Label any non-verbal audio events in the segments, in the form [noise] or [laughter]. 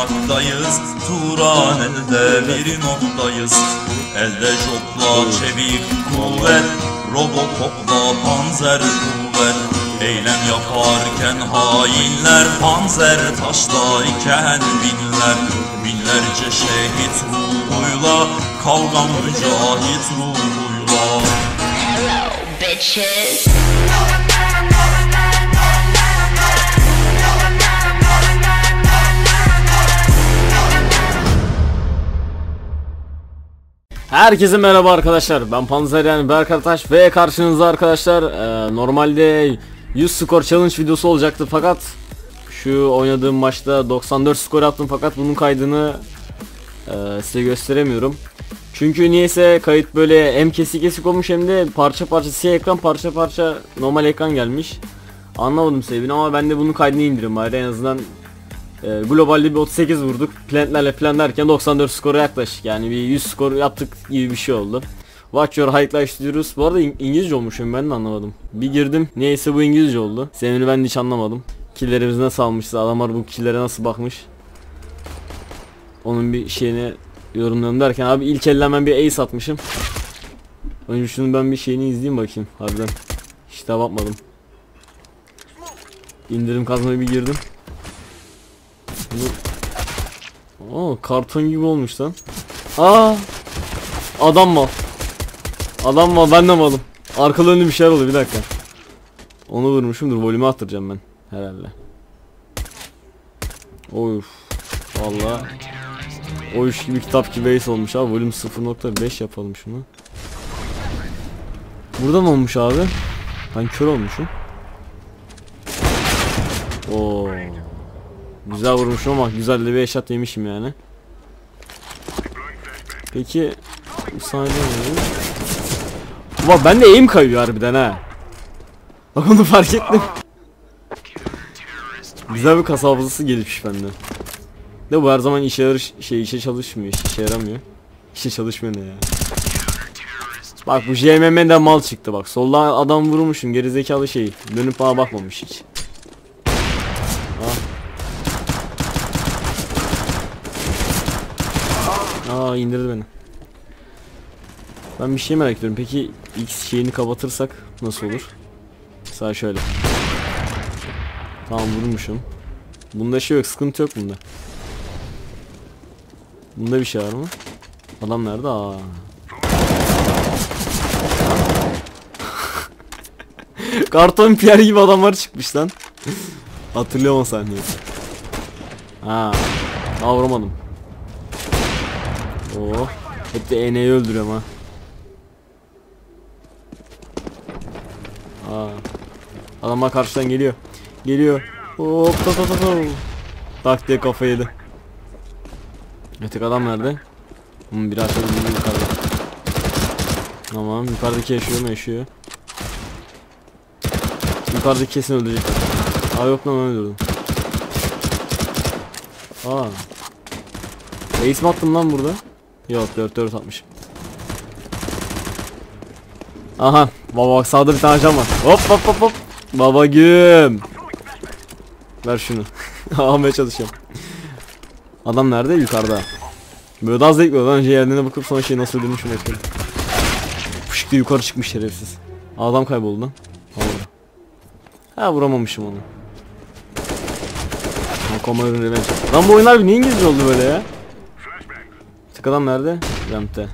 oynaktayız Turan elde bir noktayız. Elde jopla çevik kuvvet. Robocop'la panzer kuvvet. Eylem yaparken hainler Panzer taşlarken binler. Binlerce şehit ruhuyla Kavgan mücahit ruhuyla. Hello, bitches. Herkese merhaba arkadaşlar. Ben Panzeryan Berkar Taş ve karşınızda arkadaşlar e, normalde 100 skor challenge videosu olacaktı fakat şu oynadığım maçta 94 skor attım fakat bunun kaydını e, size gösteremiyorum. Çünkü niyeyse kayıt böyle hem kesik kesik olmuş hem de parça parça siyah ekran parça parça normal ekran gelmiş. Anlamadım sebebini ama ben de bunun kaydını indirim bari en azından e, globalde bir 38 vurduk. Plantlerle plan derken 94 skora yaklaşık. Yani bir 100 skor yaptık gibi bir şey oldu. Watch your highlights diyoruz. Bu arada İng- İngilizce olmuşum ben de anlamadım. Bir girdim. Neyse bu İngilizce oldu. Sebebini ben de hiç anlamadım. Killerimiz nasıl almışız? Adamlar bu killere nasıl bakmış? Onun bir şeyini yorumlayalım derken abi ilk elden ben bir ace atmışım. Önce şunu ben bir şeyini izleyeyim bakayım harbiden. Hiç daha bakmadım. İndirim kazmaya bir girdim. Oo karton gibi olmuş lan. Aa! Adam mal. Adam mal ben de malım. Arkalı önlü bir şeyler oluyor bir dakika. Onu vurmuşum dur volümü attıracağım ben herhalde. Of. Valla. O iş gibi kitap gibi ace olmuş abi. Volüm 0.5 yapalım şunu. Burada mı olmuş abi? Ben kör olmuşum. Oo. Güzel vurmuşum ama güzel de bir eşat yemişim yani. Peki sahnede ne? Ulan ben de eğim kayıyor harbiden ha. Bak onu fark ettim. Güzel bir kas hafızası gelişmiş bende. De bu her zaman işe yarar şey işe çalışmıyor, işe yaramıyor. İşe çalışmıyor ne ya. Bak bu JMM'den mal çıktı bak. Soldan adam vurmuşum gerizekalı şey. Dönüp bana bakmamış hiç. Aa indirdi beni. Ben bir şey merak ediyorum. Peki X şeyini kapatırsak nasıl olur? Sağ şöyle. Tamam vurmuşum. Bunda şey yok, sıkıntı yok bunda. Bunda bir şey var mı? Adam nerede? Aa. [laughs] Karton Pierre gibi adamlar çıkmış lan. Hatırlıyorum o sahneyi. Ha. Aa vuramadım. Oo. Hep de EN'yi öldürüyorum ha. Aa. Adamlar karşıdan geliyor. Geliyor. Hop ta ta ta ta. Tak diye kafa yedi. Öteki adam nerede? Hmm, biraz şöyle bir yukarıda. Tamam yukarıdaki yaşıyor mu yaşıyor. Yukarıdaki kesin öldürecek. Aa yok lan öldürdüm. Aa. Ace mi attım lan burada? Yok 4 4 atmışım. Aha baba bak sağda bir tane ajan var. Hop hop hop hop. Baba güm. Ver şunu. [laughs] Almaya çalışıyorum. Adam nerede? Yukarıda. Böyle daha zevkli olur. Önce yerlerine bakıp sonra şey nasıl öldürmüş şunu yapıyorum. Fışık diye yukarı çıkmış şerefsiz. Adam kayboldu lan. Orada. Ha vuramamışım onu. Komayır'ın revenge. Lan bu oyunlar bir niye İngilizce oldu böyle ya? Tık adam nerede? Ramp'te.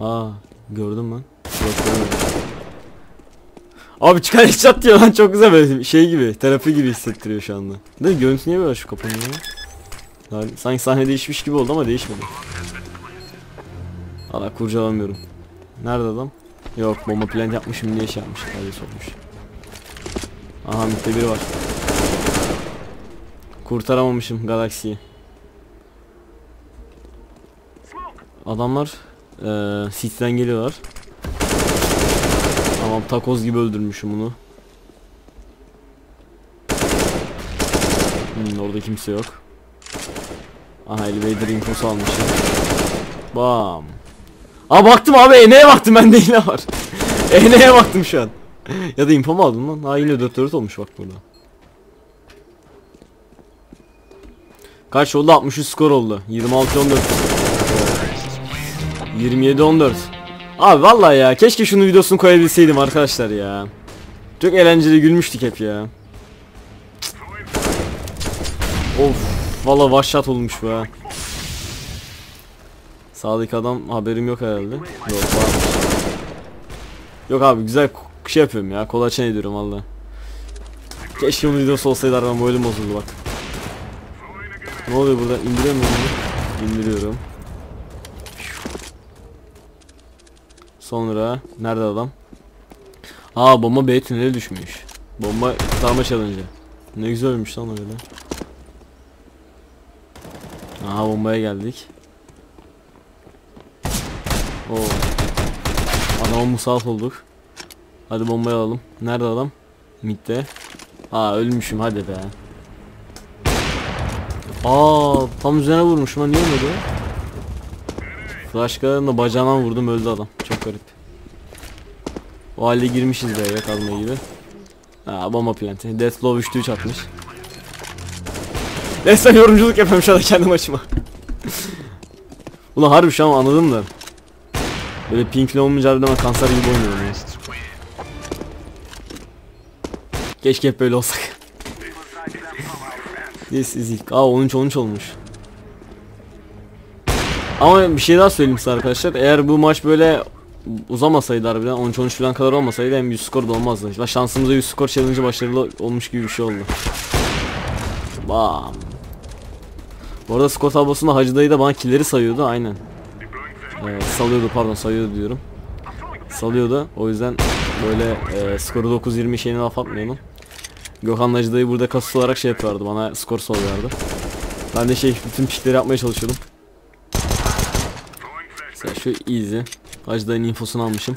Aa gördüm lan. Abi çıkan headshot diyor lan çok güzel böyle şey gibi terapi gibi hissettiriyor şu anda. Ne görüntü niye böyle şu kapanıyor ya? Yani sanki sahne değişmiş gibi oldu ama değişmedi. Valla kurcalamıyorum. Nerede adam? Yok bomba plant yapmışım diye şey yapmış. Hadi sokmuş. Aha mitte biri var. Kurtaramamışım galaksiyi. Adamlar eee sisten geliyorlar. Tamam takoz gibi öldürmüşüm bunu. Hmm, orada kimse yok. Aha elevator infosu almışım. Bam. Aa baktım abi Ene'ye baktım ben de yine var. [laughs] Ene'ye baktım şu an. ya da info mu aldım lan? Ha yine 4 4 olmuş bak burada. Kaç oldu? 63 skor oldu. 26 14. 27 14. Abi vallahi ya keşke şunun videosunu koyabilseydim arkadaşlar ya. Çok eğlenceli gülmüştük hep ya. Of vallahi vahşat olmuş be. Sağdaki adam haberim yok herhalde. Yok varmış. Yok abi güzel şey yapıyorum ya. Kolaçan ediyorum valla. Keşke bunun videosu olsaydı araban böyle bozuldu bak. Ne oluyor burada? İndiriyor muyum? İndiriyorum. Sonra nerede adam? Aa bomba B tünele düşmüş. Bomba kurtarma challenge. Ne güzel ölmüş lan öyle. Aha bombaya geldik. Oo. Adama musallat olduk. Hadi bombayı alalım. Nerede adam? Mid'de. Aa ölmüşüm hadi be. Aa tam üzerine vurmuşum lan niye ölmedi? Flash'ın da bacağından vurdum öldü adam. Çok garip. O halde girmişiz be ya kazma gibi. Aa bomba planti. Deathlow 3'te 3 atmış. [laughs] Resmen yorumculuk yapıyorum şu anda kendi maçıma. [laughs] Ulan harbi şu an anladım da. Böyle pinkli olmayınca harbiden kanser gibi oynuyorum ya. Keşke hep böyle olsak. [laughs] This is ilk. Aa 13 13 olmuş. Ama bir şey daha söyleyeyim size arkadaşlar. Eğer bu maç böyle uzamasaydı harbiden 13 13 falan kadar olmasaydı hem 100 skor da olmazdı. İşte şansımıza 100 skor challenge başarılı olmuş gibi bir şey oldu. Bam. Bu arada skor tablosunda Hacı dayı da bana killeri sayıyordu aynen. Ee, salıyordu pardon sayıyordu diyorum. Salıyordu o yüzden böyle e, skoru 9-20 şeyine laf atmıyordum. Gökhan Hacı dayı burada kasıt olarak şey yapıyordu bana skor salıyordu. Ben de şey bütün pişleri yapmaya çalışıyordum. Mesela şu easy. Hacı dayının infosunu almışım.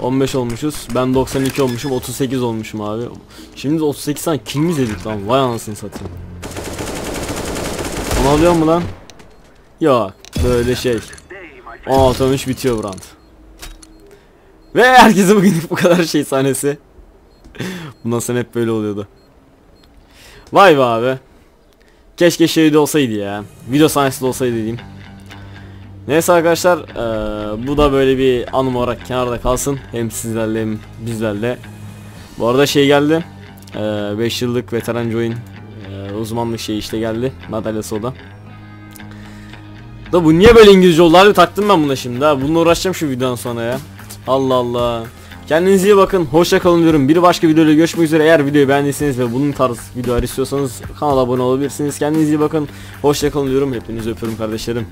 15 olmuşuz. Ben 92 olmuşum. 38 olmuşum abi. Şimdi 38 tane kilimiz yedik lan. Vay anasını satayım. Onu alıyor mu lan? Yok. Böyle şey. 16 13 bitiyor bu round. Ve herkese bugün bu kadar şey sahnesi. [laughs] Bundan sonra hep böyle oluyordu. Vay be abi. Keşke şeyde olsaydı ya. Video sahnesi de olsaydı diyeyim. Neyse arkadaşlar eee, bu da böyle bir anım olarak kenarda kalsın. Hem sizlerle hem bizlerle. Bu arada şey geldi. 5 yıllık veteran join eee, uzmanlık şey işte geldi. Madalyası o da. Da bu niye böyle İngilizce oldu? Harbi taktım ben buna şimdi ha. Bununla uğraşacağım şu videodan sonra ya. Allah Allah. Kendinize iyi bakın. Hoşça kalın diyorum. Bir başka videoyla görüşmek üzere. Eğer videoyu beğendiyseniz ve bunun tarz videolar istiyorsanız kanala abone olabilirsiniz. Kendinize iyi bakın. Hoşça kalın diyorum. Hepinizi öpüyorum kardeşlerim.